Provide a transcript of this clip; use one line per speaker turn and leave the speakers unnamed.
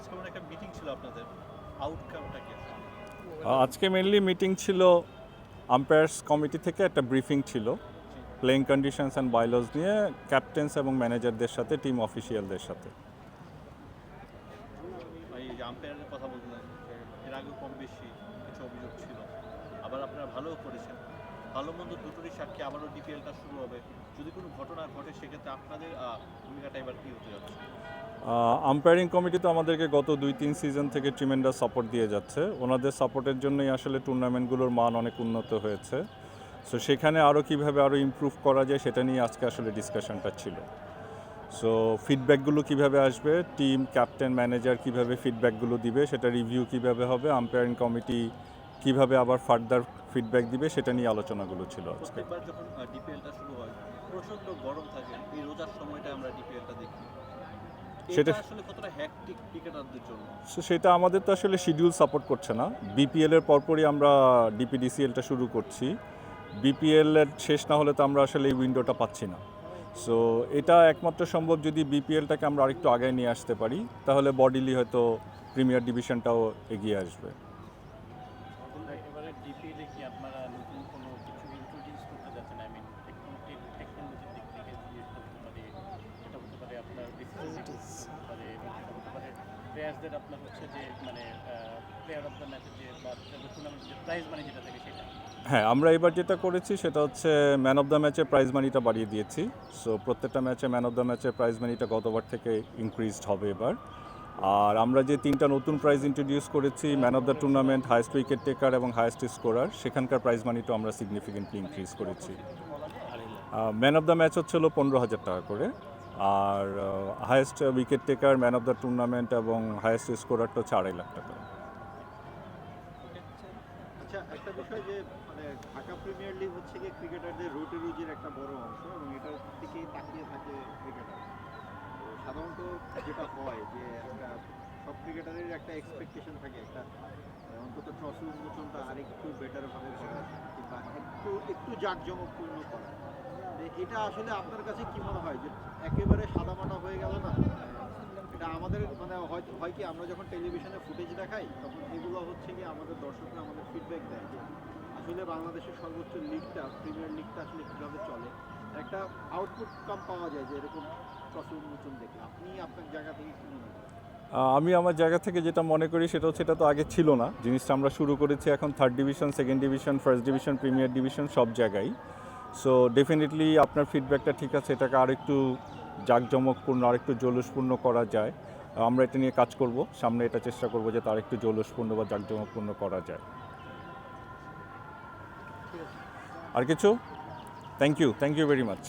আজকে মনে একটা মিটিং ছিল আপনাদের। আউটকামটা কি?
আজকে মেনলি মিটিং ছিল আম্পায়ার্স কমিটি থেকে একটা ব্রিফিং ছিল। প্লেইং কন্ডিশনস অ্যান্ড বাইলস নিয়ে ক্যাপ্টেন্স এবং ম্যানেজারদের সাথে টিম অফিসিয়ালদের সাথে।
আম্পায়ারের কথা বললেন এর আগেও কম বেশি কিছু অভিযোগ ছিল। আবার আপনারা ভালোও করেছেন। ভালো মন্দ দুটোরই সাক্ষী আবারও ডিপিএলটা শুরু হবে। যদি কোনো ঘটনা ঘটে সেক্ষেত্রে আপনাদের ভূমিকাটা এবার কী হতে যাচ্ছে?
আম্পায়ারিং কমিটি তো আমাদেরকে গত দুই, তিন সিজন থেকে ট্রিমেন্ডাস সাপোর্ট দিয়ে যাচ্ছে। ওনাদের সাপোর্টের জন্যই আসলে টুর্নামেন্টগুলোর মান অনেক উন্নত হয়েছে। সো সেখানে আরও কীভাবে আরও ইমপ্রুভ করা যায় সেটা নিয়ে আজকে আসলে ডিসকাশনটা ছিল। সো ফিডব্যাকগুলো কীভাবে আসবে? টিম ক্যাপ্টেন ম্যানেজার কীভাবে ফিডব্যাকগুলো দিবে? সেটা রিভিউ কীভাবে হবে? আম্পায়ারিং কমিটি কীভাবে আবার ফার্দার ফিডব্যাক দিবে? সেটা নিয়ে আলোচনাগুলো ছিল আজকে।
প্রচণ্ড গরম থাকে। এই রোজার সময়টা আমরা ডিপিএলটা দেখি।
সেটা-
সেটা
আমাদের তো আসলে শিডিউল সাপোর্ট করছে না। বিপিএল এর পরপরই আমরা ডিপিডিসিএলটা শুরু করছি। বিপিএল এর শেষ না হলে তো আমরা আসলে এই উইন্ডোটা পাচ্ছি না। সো এটা একমাত্র সম্ভব যদি বিপিএলটাকে আমরা আরেকটু আগে নিয়ে আসতে পারি তাহলে বডিলি হয়তো প্রিমিয়ার ডিভিশনটাও এগিয়ে আসবে
এবারে ডিপিএলে কি আপনারা নতুন কোনো কিছু ইন্ট্রোডিউস করতে যাচ্ছেন আই মিন টেকনোলজির দিক থেকে জিনিসটা হতে পারে এটা হতে পারে আপনার ডিসিপ্লিন হতে পারে এবং এটা হতে পারে প্লেয়ার্সদের আপনার হচ্ছে যে মানে প্লেয়ার অফ দ্য ম্যাচের যে বা টুর্নামেন্টের যে প্রাইজ মানি যেটা থাকে সেটা?
হ্যাঁ আমরা এবার যেটা করেছি সেটা হচ্ছে ম্যান অফ দ্য ম্যাচের প্রাইজ মানিটা বাড়িয়ে দিয়েছি। সো প্রত্যেকটা ম্যাচে ম্যান অফ দ্য ম্যাচের প্রাইজ মানিটা গতবার থেকে ইনক্রিজড হবে এবার। আর আমরা যে তিনটা নতুন প্রাইজ ইন্ট্রোডিউস করেছি man of the tournament highest wicket taker এবং হায়েস্ট স্কোরার সেখানকার প্রাইজ মানিটা আমরা সিগনিফিকেন্টলি ইনক্রিজ করেছি। ম্যান অফ দ্য ম্যাচ হচ্ছে হলো পনেরো হাজার টাকা করে। আর highest wicket taker man of the tournament এবং হায়েস্ট স্কোরারটা হচ্ছে আড়াই লাখ টাকা।
আচ্ছা একটা যে মানে হচ্ছে গিয়ে একটা অংশ এটার দিকেই তাকিয়ে থাকে ক্রিকেটার সাধারণত যেটা হয় যে, একটা, সব ক্রিকেটারের একটা থাকে, একটা অন্তত আরেকটু বেটারভাবে একটু একটু জাঁকজমকপূর্ণ করা। তো এটা আসলে আপনার কাছে কি মনে হয়? যে একেবারে সাদামাটা হয়ে গেল না? এটা আমাদের মানে হয় কি আমরা যখন টেলিভিশনে ফুটেজ দেখাই, তখন এগুলো হচ্ছে কি আমাদের দর্শকরা আমাদের ফিডব্যাক দেয় যে আসলে বাংলাদেশের সর্বোচ্চ লিগটা প্রিমিয়ার লিগটা আসলে কীভাবে চলে? একটা আউটপুট কাম পাওয়া যায় যে এরকম ট্রফি উন্মোচন দেখে। আপনি আপনার জায়গা থেকে কি মনে করেন?
আমি আমার জায়গা থেকে যেটা মনে করি সেটা হচ্ছে এটা তো আগে ছিল না। জিনিসটা আমরা শুরু করেছি এখন third division second division first division premier division সব জায়গায়। সো ডেফিনেটলি আপনার ফিডব্যাকটা ঠিক আছে এটাকে আর একটু জাঁকজমকপূর্ণ আর একটু জলুসপূর্ণ করা যায়। আমরা এটা নিয়ে কাজ করব সামনে এটা চেষ্টা করব যে তার একটু জলুসপূর্ণ বা জাঁকজমকপূর্ণ করা যায়। আর কিছু? Thank you thank you very much